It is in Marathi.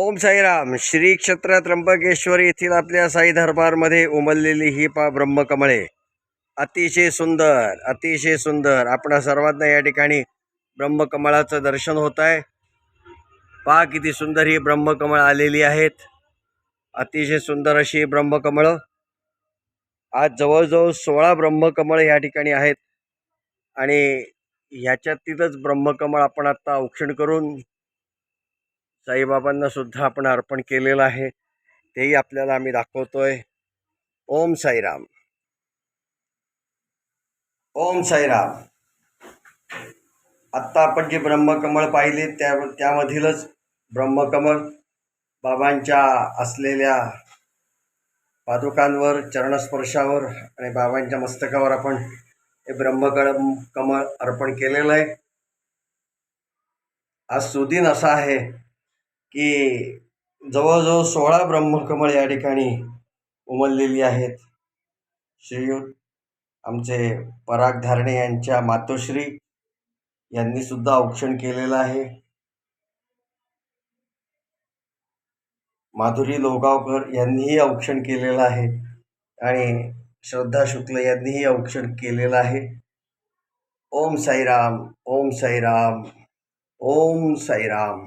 ओम साईराम. श्री क्षेत्र त्र्यंबकेश्वर येथील आपल्या साई दरबारमध्ये उमललेली ही पा ब्रह्मकमळे. अतिशय सुंदर अतिशय सुंदर. आपणा सर्वांना या ठिकाणी ब्रह्मकमळाचं दर्शन होत आहे. पहा किती सुंदर ही ब्रह्मकमळ आलेली आहेत. अतिशय सुंदर अशी ब्रह्मकमळं. आज जवळजवळ सोळा ब्रह्मकमळ या ठिकाणी आहेत. आणि ह्याच्यातीलच ब्रह्मकमळ आपण आत्ता औक्षण करून साईबाबांना सुद्धा आपण अर्पण केलेलं आहे. तेही आपल्याला आम्ही दाखवतोय. ओम साईराम. ओम साईराम. आत्ता आपण जे ब्रह्मकमळ पाहिले त्या त्यामधीलच ब्रह्मकमळ बाबांच्या असलेल्या पादुकांवर चरणस्पर्शावर आणि बाबांच्या मस्तकावर आपण हे ब्रह्मकळ कमळ अर्पण केलेलं आहे. आज सुदिन असा आहे की जवळजवळ सोळा ब्रह्मकमळ या ठिकाणी उमललेली आहेत. श्रीयुत आमचे पराग धारणे यांच्या मातोश्री यांनी सुद्धा औक्षण केलेलं आहे. माधुरी लोगावकर यांनीही औक्षण केलेलं आहे आणि श्रद्धा शुक्ल यांनीही औक्षण केलेलं आहे. ओम साईराम ओम साईराम ओम साईराम.